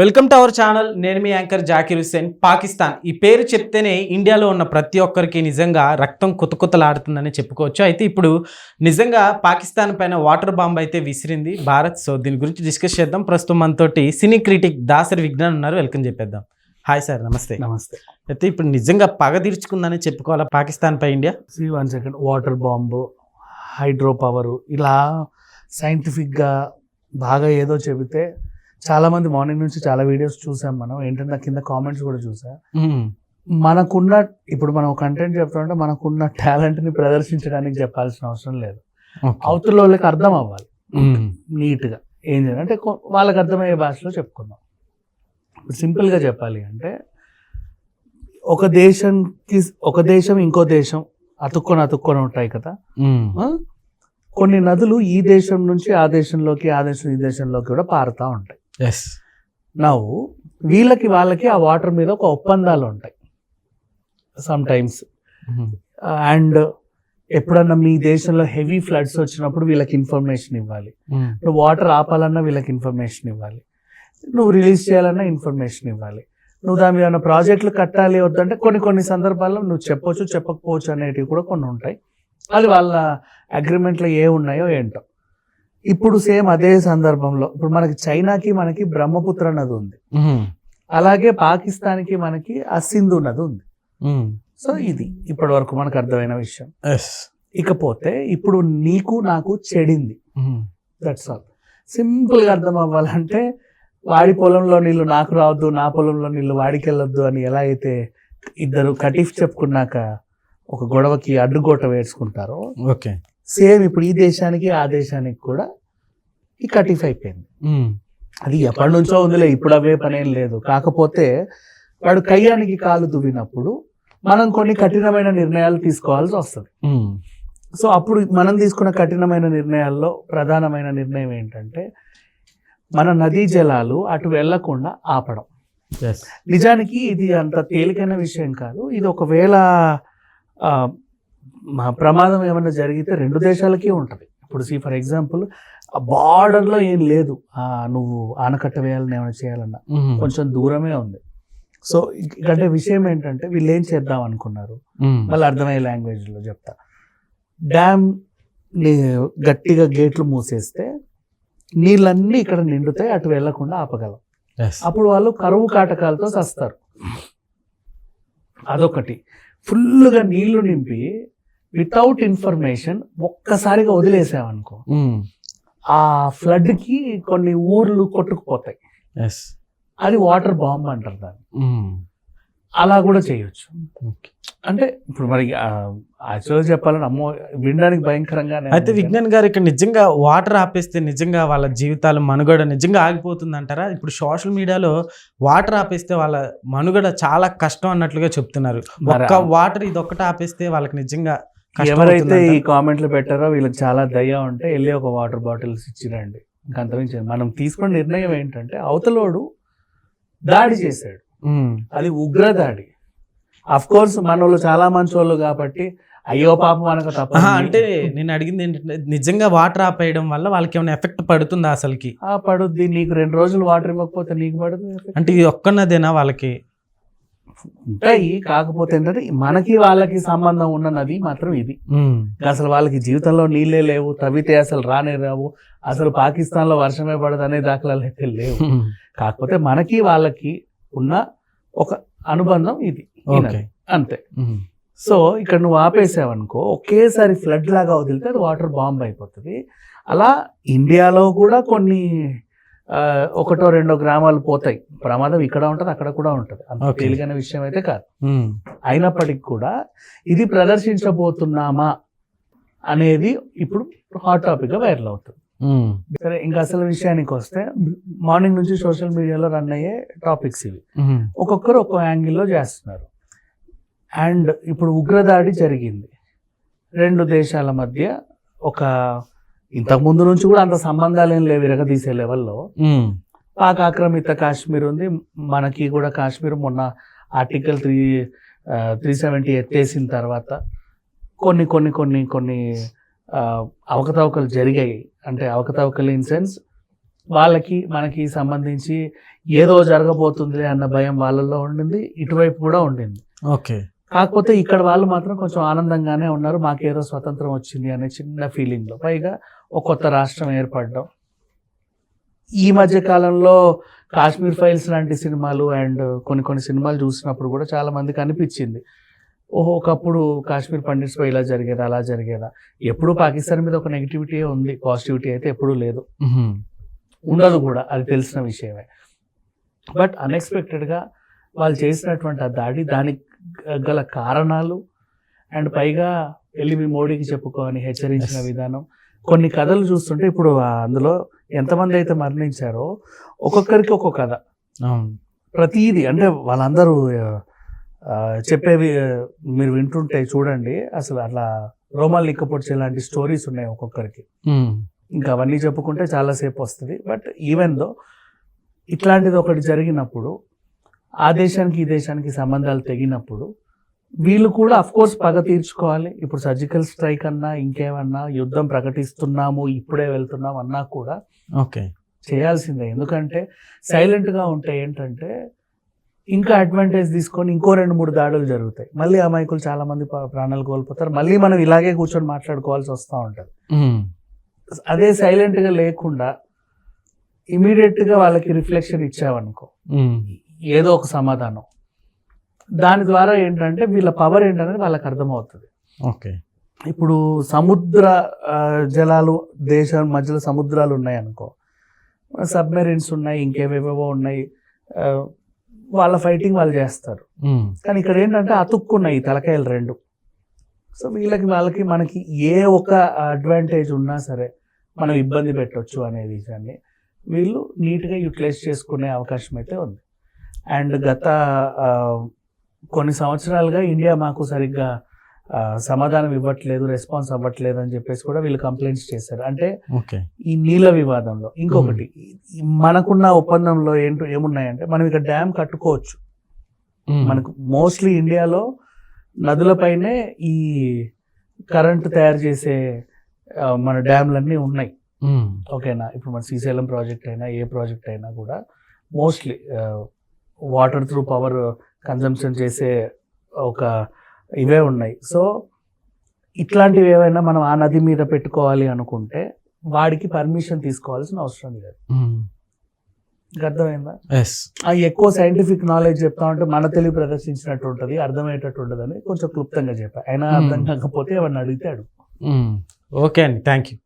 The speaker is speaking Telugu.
Welcome to our channel. నేను మీ యాంకర్ జాకిర్ హుస్సేన్. పాకిస్తాన్. ఈ పేరు చెప్తేనే ఇండియాలో ఉన్న ప్రతి ఒక్కరికి నిజంగా రక్తం కుతకుతలాడుతుందని చెప్పుకోవచ్చు. అయితే ఇప్పుడు నిజంగా పాకిస్తాన్ పైన వాటర్ బాంబ్ అయితే విసిరింది భారత్. సో దీని గురించి డిస్కస్ చేద్దాం. ప్రస్తుతం మనతోటి సినీ క్రిటిక్ దాసరి విజ్ఞాన్ ఉన్నారు. వెల్కమ్ చెప్పేద్దాం హాయ్ సార్ నమస్తే. నమస్తే. అయితే ఇప్పుడు నిజంగా పగ తీర్చుకుందని చెప్పుకోవాలా పాకిస్తాన్ పై India? C one second. Water bomb hydro power ఇలా సైంటిఫిక్గా బాగా ఏదో చెబితే చాలా మంది మార్నింగ్ నుంచి చాలా వీడియోస్ చూసాం మనం. ఏంటంటే నా కింద కామెంట్స్ కూడా చూసా. మనకున్న ఇప్పుడు మనం కంటెంట్ చెప్తుంటే మనకున్న టాలెంట్ని ప్రదర్శించడానికి చెప్పాల్సిన అవసరం లేదు. అవతల వాళ్ళకి అర్థం అవ్వాలి. నీట్గా. ఏం చేయాలి? అంటే కొ- వాళ్ళకి అర్థమయ్యే భాషలో చెప్పుకుందాం. ఇప్పుడు సింపుల్గా చెప్పాలి అంటే ఒక దేశంకి ఒక దేశం ఇంకో దేశం అతుక్కొని అతుక్కొని ఉంటాయి కదా? కొన్ని నదులు ఈ దేశం నుంచి ఆ దేశంలోకి ఆ దేశం ఈ దేశంలోకి కూడా పారుతూ ఉంటాయి. ఎస్ నవ్వు వీళ్ళకి వాళ్ళకి ఆ వాటర్ మీద ఒక ఒప్పందాలు ఉంటాయి. సమ్ టైమ్స్ అండ్ ఎప్పుడన్నా మీ దేశంలో హెవీ ఫ్లడ్స్ వచ్చినప్పుడు వీళ్ళకి ఇన్ఫర్మేషన్ ఇవ్వాలి. నువ్వు వాటర్ ఆపాలన్నా వీళ్ళకి ఇన్ఫర్మేషన్ ఇవ్వాలి. నువ్వు రిలీజ్ చేయాలన్నా ఇన్ఫర్మేషన్ ఇవ్వాలి. నువ్వు దాని మీద ప్రాజెక్టులు కట్టాలి వద్దంటే కొన్ని కొన్ని సందర్భాల్లో నువ్వు చెప్పొచ్చు చెప్పకపోవచ్చు అనేటివి కూడా కొన్ని ఉంటాయి. అది వాళ్ళ అగ్రిమెంట్లో ఏ ఉన్నాయో ఏంటో. ఇప్పుడు సేమ్ అదే సందర్భంలో. ఇప్పుడు మనకి చైనాకి మనకి బ్రహ్మపుత్ర నది ఉంది. అలాగే పాకిస్తాన్కి మనకి ఆ సింధు నది ఉంది. సో ఇది ఇప్పటి వరకు మనకు అర్థమైన విషయం. ఎస్ ఇకపోతే ఇప్పుడు నీకు నాకు చెడింది. దట్స్ ఆల్ సింపుల్గా అర్థం అవ్వాలంటే వాడి పొలంలో నీళ్ళు నాకు రావద్దు నా పొలంలో నీళ్ళు వాడికి వెళ్ళొద్దు అని ఎలా అయితే ఇద్దరు కటీఫ్ చెప్పుకున్నాక ఒక గొడవకి అడ్డుగోట వేసుకుంటారో ఓకే సేమ్ ఇప్పుడు ఈ దేశానికి ఆ దేశానికి కూడా ఈ కటీఫ్ అయిపోయింది. అది ఎప్పటి నుంచో ఉందిలే ఇప్పుడు అవే పనేం లేదు. కాకపోతే వాడు కయ్యానికి కాలు దువ్వినప్పుడు మనం కొన్ని కఠినమైన నిర్ణయాలు తీసుకోవాల్సి వస్తుంది. సో అప్పుడు మనం తీసుకున్న కఠినమైన నిర్ణయాల్లో ప్రధానమైన నిర్ణయం ఏంటంటే మన నదీ జలాలు అటు వెళ్ళకుండా ఆపడం. నిజానికి ఇది అంత తేలికైన విషయం కాదు. ఇది ఒకవేళ మా ప్రమాదం ఏమైనా జరిగితే రెండు దేశాలకి ఉంటుంది. ఇప్పుడు సి ఫర్ ఎగ్జాంపుల్ ఆ బార్డర్లో ఏం లేదు. ఆ, నువ్వు ఆనకట్ట వేయాలని ఏమైనా చేయాలన్నా. కొంచెం దూరమే ఉంది. సో ఇకంటే విషయం ఏంటంటే వీళ్ళు ఏం చేద్దాం అనుకున్నారు? మళ్ళీ అర్థమయ్యే లాంగ్వేజ్లో చెప్తా. డ్యామ్ గట్టిగా గేట్లు మూసేస్తే నీళ్ళన్నీ ఇక్కడ నిండుతాయి అటు వెళ్ళకుండా ఆపగలం. అప్పుడు వాళ్ళు కరువు కాటకాలతో చస్తారు అదొకటి. ఫుల్గా నీళ్ళు నింపి వితౌట్ ఇన్ఫర్మేషన్ ఒక్కసారిగా వదిలేసామనుకో ఆ ఫ్లడ్కి కొన్ని ఊర్లు కొట్టుకుపోతాయి. అది వాటర్ బాంబ్ అంటారు దాన్ని. అలా కూడా చేయొచ్చు. అంటే ఇప్పుడు మరి యాక్చువల్గా చెప్పాలని అమ్మో వినడానికి భయంకరంగానే అయితే. విజ్ఞాన్ గారు ఇక్కడ నిజంగా వాటర్ ఆపేస్తే నిజంగా వాళ్ళ జీవితాలు మనుగడ నిజంగా ఆగిపోతుంది అంటారా ఇప్పుడు సోషల్ మీడియాలో వాటర్ ఆపేస్తే వాళ్ళ మనుగడ చాలా కష్టం అన్నట్లుగా చెప్తున్నారు. ఒక్క వాటర్ ఇది ఒక్కటి ఆపేస్తే వాళ్ళకి నిజంగా ఎవరైతే ఈ. కామెంట్లు పెట్టారో వీళ్ళకి చాలా దయ ఉంటే వెళ్ళి ఒక వాటర్ బాటిల్స్ ఇచ్చిరండి. ఇంకా అంతమించి మనం తీసుకున్న నిర్ణయం ఏంటంటే అవతలోడు దాడి చేశాడు. అది ఉగ్ర దాడి అఫ్ కోర్స్ మనోళ్ళు చాలా మంచి వాళ్ళు కాబట్టి అయ్యో పాపం మనకు తప్ప అంటే నేను అడిగింది ఏంటంటే నిజంగా వాటర్ ఆపేయడం వల్ల వాళ్ళకి ఏమైనా ఎఫెక్ట్ పడుతుందా అసలుకి? ఆ పడుద్ది. నీకు రెండు రోజులు వాటర్ ఇవ్వకపోతే నీకు పడుతుంది. అంటే ఇది ఒక్కన్నదేనా వాళ్ళకి? ఉంటాయి కాకపోతే ఏంటంటే మనకి వాళ్ళకి సంబంధం ఉన్న నది మాత్రం ఇది. అసలు వాళ్ళకి జీవితంలో నీళ్ళే లేవు తవ్వితే అసలు రానే రావు అసలు పాకిస్తాన్లో వర్షమే పడదు అనే దాఖలాలు అయితే లేవు. కాకపోతే మనకి వాళ్ళకి ఉన్న ఒక అనుబంధం ఇది. అంతే. సో ఇక్కడ నువ్వు ఆపేసావనుకో ఒకేసారి ఫ్లడ్ లాగా వదిలితే అది వాటర్ బాంబ్ అయిపోతుంది అలా ఇండియాలో కూడా కొన్ని ఒకటో రెండో గ్రామాలు పోతాయి ప్రమాదం ఇక్కడ ఉంటుంది అక్కడ కూడా ఉంటుంది అంత. తేలికైన విషయం అయితే కాదు. అయినప్పటికీ కూడా ఇది ప్రదర్శించబోతున్నామా అనేది ఇప్పుడు హాట్ టాపిక్గా వైరల్ అవుతుంది. సరే ఇంకా అసలు విషయానికి వస్తే మార్నింగ్ నుంచి సోషల్ మీడియాలో రన్ అయ్యే టాపిక్స్ ఇవి. ఒక్కొక్కరు ఒక్కో యాంగిల్లో చేస్తున్నారు అండ్ ఇప్పుడు ఉగ్రదాడి జరిగింది రెండు దేశాల మధ్య ఒక ఇంతకు ముందు నుంచి కూడా అంత సంబంధాలు ఏం లేవు విరగదీసే లెవెల్లో. పాక్ ఆక్రమిత కాశ్మీర్ ఉంది. మనకి కూడా కాశ్మీర్ మొన్న ఆర్టికల్ త్రీ త్రీ సెవెంటీ ఎత్తేసిన తర్వాత కొన్ని కొన్ని కొన్ని కొన్ని అవకతవకలు జరిగాయి. అంటే అవకతవకలు ఇన్ సెన్స్ వాళ్ళకి మనకి సంబంధించి ఏదో జరగబోతుంది అన్న భయం వాళ్ళల్లో ఉండింది. ఇటువైపు కూడా ఉండింది. ఓకే. కాకపోతే ఇక్కడ వాళ్ళు మాత్రం కొంచెం ఆనందంగానే ఉన్నారు. మాకేదో స్వతంత్రం వచ్చింది అనే చిన్న ఫీలింగ్లో. పైగా ఒక కొత్త రాష్ట్రం ఏర్పడడం. ఈ మధ్య కాలంలో కాశ్మీర్ ఫైల్స్ లాంటి సినిమాలు అండ్ కొన్ని కొన్ని సినిమాలు చూసినప్పుడు కూడా చాలా మందికి అనిపించింది. ఓహో ఒకప్పుడు కాశ్మీర్ పండిట్స్ పై ఇలా జరిగేదా అలా జరిగేదా? ఎప్పుడు పాకిస్తాన్ మీద ఒక నెగిటివిటీ ఉంది. పాజిటివిటీ అయితే ఎప్పుడూ లేదు. ఉండదు కూడా. అది తెలిసిన విషయమే. బట్ అన్ఎక్స్పెక్టెడ్గా వాళ్ళు చేసినటువంటి ఆ దాడి దానికి గల కారణాలు అండ్ పైగా వెళ్ళి మీ మోడీకి చెప్పుకోని హెచ్చరించిన. విధానం. కొన్ని కథలు చూస్తుంటే ఇప్పుడు అందులో ఎంతమంది అయితే మరణించారో ఒక్కొక్కరికి ఒక్కొక్క కథ. ప్రతిదీ అంటే వాళ్ళందరూ చెప్పేవి మీరు వింటుంటే చూడండి అసలు అట్లా రోమాలు నిక్కపొడిచే లాంటి స్టోరీస్ ఉన్నాయి ఒక్కొక్కరికి. మ్మ్. ఇంకా అవన్నీ చెప్పుకుంటే చాలాసేపు వస్తుంది. బట్ ఈవెన్ దో ఇట్లాంటిది ఒకటి జరిగినప్పుడు ఆ దేశానికి ఈ దేశానికి సంబంధాలు తెగినప్పుడు వీళ్ళు కూడా అఫ్ కోర్స్ పగ తీర్చుకోవాలి. ఇప్పుడు సర్జికల్ స్ట్రైక్ అన్నా ఇంకేమన్నా యుద్ధం ప్రకటిస్తున్నాము ఇప్పుడే వెళ్తున్నాం అన్నా కూడా ఓకే. చేయాల్సిందే. ఎందుకంటే సైలెంట్గా ఉంటే ఏంటంటే ఇంకా అడ్వాంటేజ్ తీసుకొని ఇంకో రెండు మూడు దాడులు జరుగుతాయి. మళ్ళీ అమాయకులు చాలా మంది ప్రాణాలు కోల్పోతారు. మళ్ళీ మనం ఇలాగే కూర్చొని మాట్లాడుకోవాల్సి వస్తూ ఉంటుంది. అదే సైలెంట్గా లేకుండా ఇమీడియట్గా వాళ్ళకి రిఫ్లెక్షన్ ఇచ్చావనుకో. ఏదో ఒక సమాధానం. దాని ద్వారా ఏంటంటే వీళ్ళ పవర్ ఏంటనేది వాళ్ళకి అర్థమవుతుంది. ఓకే. ఇప్పుడు సముద్ర జలాలు దేశం మధ్యలో సముద్రాలు ఉన్నాయి అనుకో సబ్మెరీన్స్ ఉన్నాయి ఇంకేవేవేవో ఉన్నాయి వాళ్ళ ఫైటింగ్ వాళ్ళు చేస్తారు. కానీ ఇక్కడ ఏంటంటే అతుక్కున్నాయి తలకాయలు రెండు. సో వీళ్ళకి వాళ్ళకి మనకి ఏ ఒక అడ్వాంటేజ్ ఉన్నా సరే మనం ఇబ్బంది పెట్టొచ్చు అనే విషయాన్ని వీళ్ళు నీట్గా యూటిలైజ్ చేసుకునే అవకాశం అయితే ఉంది. అండ్ గత కొన్ని సంవత్సరాలుగా ఇండియా మాకు సరిగ్గా సమాధానం ఇవ్వట్లేదు రెస్పాన్స్ అవ్వట్లేదు అని చెప్పేసి కూడా వీళ్ళు కంప్లైంట్స్ చేశారు. అంటే ఈ నీళ్ళ వివాదంలో ఇంకొకటి మనకున్న ఒప్పందంలో ఏంటో ఏమున్నాయంటే మనం ఇక్కడ డ్యామ్ కట్టుకోవచ్చు. మనకు మోస్ట్లీ ఇండియాలో నదులపైనే ఈ కరెంట్ తయారు చేసే మన డ్యామ్లన్నీ ఉన్నాయి. ఓకేనా? ఇప్పుడు మన శ్రీశైలం ప్రాజెక్ట్ అయినా ఏ ప్రాజెక్ట్ అయినా కూడా mostly water through power consumption చేసే ఒక ఇవే ఉన్నాయి. సో ఇట్లాంటివి ఏవైనా మనం ఆ నది మీద పెట్టుకోవాలి అనుకుంటే వాడికి పర్మిషన్ తీసుకోవాల్సిన అవసరం లేదు. నీకు అర్థమైందా? ఎక్కువ సైంటిఫిక్ నాలెడ్జ్ చెప్తా ఉంటే మన తెలివి ప్రదర్శించినట్టు ఉంటుంది అర్థమయ్యేటట్టు ఉంటుందని కొంచెం క్లుప్తంగా చెప్పా. అయినా Hmm. అర్థం కాకపోతే ఎవరిని అడిగితే అడుగు. ఓకే అండి. Thank you